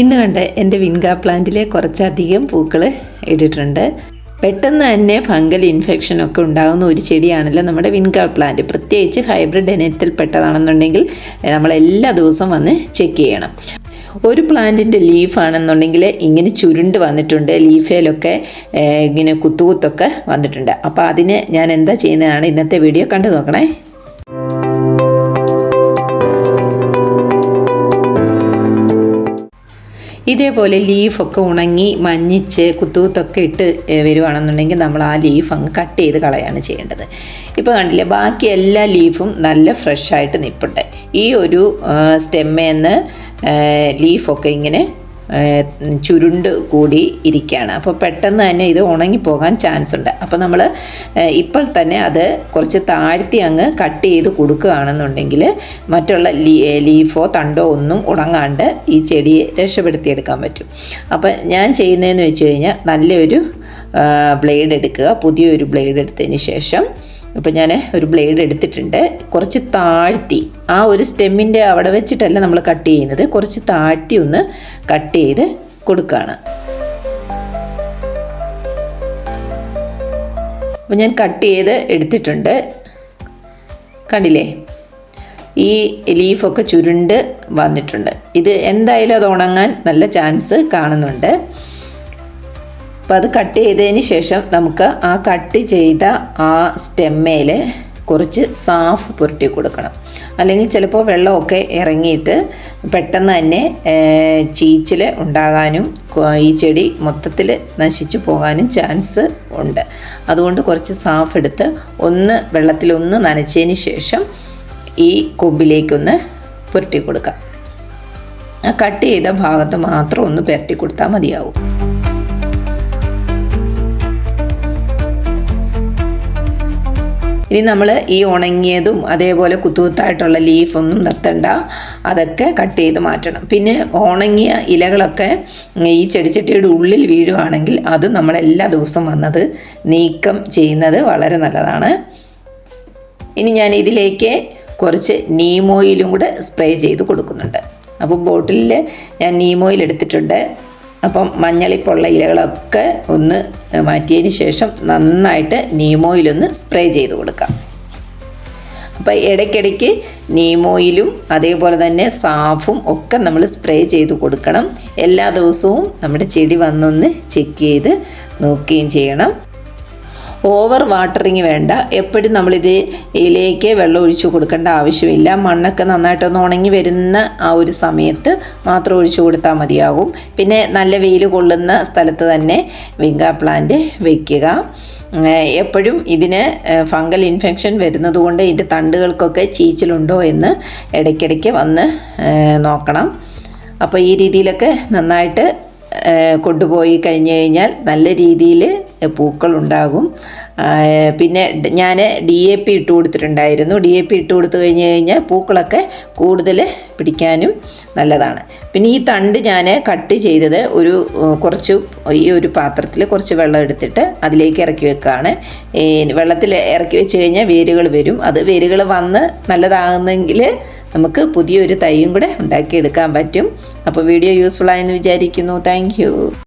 ഇന്ന് കണ്ട് എന്റെ വിൻഗ പ്ലാന്റിലെ കുറച്ചധികം പൂക്കൾ ഇട്ടിട്ടുണ്ട്. പെട്ടെന്ന് തന്നെ ഫംഗൽ ഇൻഫെക്ഷൻ ഒക്കെ ഉണ്ടാകുന്ന ഒരു ചെടിയാണല്ലോ നമ്മുടെ വിൻഗ പ്ലാന്റ്. പ്രത്യേകിച്ച് ഹൈബ്രിഡ് ഇനത്തിൽ പെട്ടതാണെന്നുണ്ടെങ്കിൽ നമ്മൾ എല്ലാ ദിവസവും വന്ന് ചെക്ക് ചെയ്യണം. ഒരു പ്ലാന്റിന്റെ ലീഫാണെന്നുണ്ടെങ്കിൽ ഇങ്ങനെ ചുരുണ്ട് വന്നിട്ടുണ്ട്. ലീഫേലൊക്കെ ഇങ്ങനെ കുത്തുകുത്തൊക്കെ വന്നിട്ടുണ്ട്. അപ്പോൾ അതിന് ഞാൻ എന്താ ചെയ്യുന്നതാണ് ഇന്നത്തെ വീഡിയോ കണ്ടു നോക്കണേ. ഇതേപോലെ ലീഫൊക്കെ ഉണങ്ങി മഞ്ഞിച്ച് കുത്തുകുത്തൊക്കെ ഇട്ട് വരുവാണെന്നുണ്ടെങ്കിൽ നമ്മൾ ആ ലീഫ് അങ്ങ് കട്ട് ചെയ്ത് കളയാണ് ചെയ്യേണ്ടത്. ഇപ്പോൾ കണ്ടില്ലേ ബാക്കി എല്ലാ ലീഫും നല്ല ഫ്രഷായിട്ട് നിൽപ്പുണ്ട് ഈ ഒരു സ്റ്റെമ്മേന്ന് ലീഫൊക്കെ ഇങ്ങനെ ചുരുണ്ട് കൂടി ഇരിക്കുകയാണ് അപ്പോൾ പെട്ടെന്ന് തന്നെ ഇത് ഉണങ്ങിപ്പോകാൻ ചാൻസ് ഉണ്ട് അപ്പോൾ നമ്മൾ ഇപ്പോൾ തന്നെ അത് കുറച്ച് താഴ്ത്തി അങ്ങ് കട്ട് ചെയ്ത് കൊടുക്കുകയാണെന്നുണ്ടെങ്കിൽ മറ്റുള്ള ലീഫോ തണ്ടോ ഒന്നും ഉണങ്ങാണ്ട് ഈ ചെടിയെ രക്ഷപ്പെടുത്തിയെടുക്കാൻ പറ്റും. അപ്പോൾ ഞാൻ ചെയ്യുന്നതെന്ന് വെച്ച് കഴിഞ്ഞാൽ നല്ലൊരു ബ്ലേഡ് എടുക്കുക. പുതിയൊരു ബ്ലേഡ് എടുത്തതിന് ശേഷം ഇപ്പം ഞാൻ ഒരു ബ്ലേഡ് എടുത്തിട്ടുണ്ട്. കുറച്ച് താഴ്ത്തി. ആ ഒരു സ്റ്റെമ്മിന്റെ അവിടെ വെച്ചിട്ടല്ല നമ്മൾ കട്ട് ചെയ്യുന്നത്. കുറച്ച് താഴ്ത്തി ഒന്ന് കട്ട് ചെയ്ത് കൊടുക്കുകയാണ് അപ്പോൾ ഞാൻ കട്ട് ചെയ്ത് എടുത്തിട്ടുണ്ട്. കണ്ടില്ലേ? ഈ ലീഫൊക്കെ ചുരുണ്ട് വന്നിട്ടുണ്ട്. ഇത് എന്തായാലും അത് ഉണങ്ങാൻ നല്ല ചാൻസ് കാണുന്നുണ്ട്. അപ്പോൾ അത് കട്ട് ചെയ്തതിന് ശേഷം നമുക്ക് ആ കട്ട് ചെയ്ത ആ സ്റ്റെമ്മയിൽ കുറച്ച് സാഫ് പുരട്ടി കൊടുക്കണം. അല്ലെങ്കിൽ ചിലപ്പോൾ വെള്ളമൊക്കെ ഇറങ്ങിയിട്ട് പെട്ടെന്ന് തന്നെ ചീച്ചിൽ ഉണ്ടാകാനും ഈ ചെടി മൊത്തത്തിൽ നശിച്ചു പോകാനും ചാൻസ് ഉണ്ട്. അതുകൊണ്ട് കുറച്ച് സാഫ് എടുത്ത് ഒന്ന് വെള്ളത്തിലൊന്ന് നനച്ചതിന് ശേഷം ഈ കൊമ്പിലേക്കൊന്ന് പുരട്ടി കൊടുക്കാം. ആ കട്ട് ചെയ്ത ഭാഗത്ത് മാത്രം ഒന്ന് പുരട്ടി കൊടുത്താൽ മതിയാവും. ഇനി നമ്മൾ ഈ ഉണങ്ങിയതും അതേപോലെ കുത്തുകുത്തായിട്ടുള്ള ലീഫൊന്നും നിർത്തണ്ട. അതൊക്കെ കട്ട് ചെയ്ത് മാറ്റണം. പിന്നെ ഉണങ്ങിയ ഇലകളൊക്കെ ഈ ചെടിച്ചട്ടിയുടെ ഉള്ളിൽ വീഴുകയാണെങ്കിൽ അത് നമ്മൾ എല്ലാ ദിവസവും വന്നത് നീക്കം ചെയ്യുന്നത് വളരെ നല്ലതാണ്. ഇനി ഞാൻ ഇതിലേക്ക് കുറച്ച് നീമോയിലും കൂടെ സ്പ്രേ ചെയ്ത് കൊടുക്കുന്നുണ്ട്. അപ്പോൾ ബോട്ടിലിൽ ഞാൻ നീമോയിൽ എടുത്തിട്ടുണ്ട്. അപ്പം മഞ്ഞളിപ്പുള്ള ഇലകളൊക്കെ ഒന്ന് മാറ്റിയതിന് ശേഷം നന്നായിട്ട് നീമോയിലൊന്ന് സ്പ്രേ ചെയ്ത് കൊടുക്കാം. അപ്പോൾ ഇടയ്ക്കിടയ്ക്ക് നീമോയിലും അതേപോലെ തന്നെ സാഫും ഒക്കെ നമ്മൾ സ്പ്രേ ചെയ്ത് കൊടുക്കണം. എല്ലാ ദിവസവും നമ്മുടെ ചെടി വന്നൊന്ന് ചെക്ക് ചെയ്ത് നോക്കുകയും ചെയ്യണം. ഓവർ വാട്ടറിങ് വേണ്ട. എപ്പോഴും നമ്മളിത് ഇതിലേക്ക് വെള്ളം ഒഴിച്ചു കൊടുക്കേണ്ട ആവശ്യമില്ല. മണ്ണൊക്കെ നന്നായിട്ടൊന്ന് ഉണങ്ങി വരുന്ന ആ ഒരു സമയത്ത് മാത്രം ഒഴിച്ചു കൊടുത്താൽ മതിയാകും. പിന്നെ നല്ല വെയിൽ കൊള്ളുന്ന സ്ഥലത്ത് തന്നെ വിങ്ക പ്ലാന്റ് വയ്ക്കുക എപ്പോഴും ഇതിന് ഫംഗൽ ഇൻഫെക്ഷൻ വരുന്നത് കൊണ്ട് ഇതിന്റെ തണ്ടുകൾക്കൊക്കെ ചീച്ചിലുണ്ടോ എന്ന് ഇടയ്ക്കിടയ്ക്ക് വന്ന് നോക്കണം. അപ്പോൾ ഈ രീതിയിലൊക്കെ നന്നായിട്ട് കൊണ്ടുപോയി കഴിഞ്ഞു കഴിഞ്ഞാൽ നല്ല രീതിയിൽ പൂക്കളുണ്ടാകും. പിന്നെ ഞാൻ ഡി എ പി ഇട്ട് കൊടുത്തിട്ടുണ്ടായിരുന്നു. ഡി എ പി ഇട്ട് കൊടുത്തു കഴിഞ്ഞ് കഴിഞ്ഞാൽ പൂക്കളൊക്കെ കൂടുതൽ പിടിക്കാനും നല്ലതാണ്. പിന്നെ ഈ തണ്ട് ഞാൻ കട്ട് ചെയ്തത് ഒരു കുറച്ച് ഈ ഒരു പാത്രത്തിൽ കുറച്ച് വെള്ളം എടുത്തിട്ട് അതിലേക്ക് ഇറക്കി വെക്കുകയാണ് വെള്ളത്തിൽ ഇറക്കി വെച്ച് കഴിഞ്ഞാൽ വേരുകൾ വരും. അത് വേരുകൾ വന്ന് നല്ലതാകുന്നെങ്കിൽ നമുക്ക് പുതിയൊരു തൈയും കൂടെ ഉണ്ടാക്കിയെടുക്കാൻ പറ്റും. അപ്പോൾ വീഡിയോ യൂസ്ഫുൾ ആയെന്ന് വിചാരിക്കുന്നു. താങ്ക്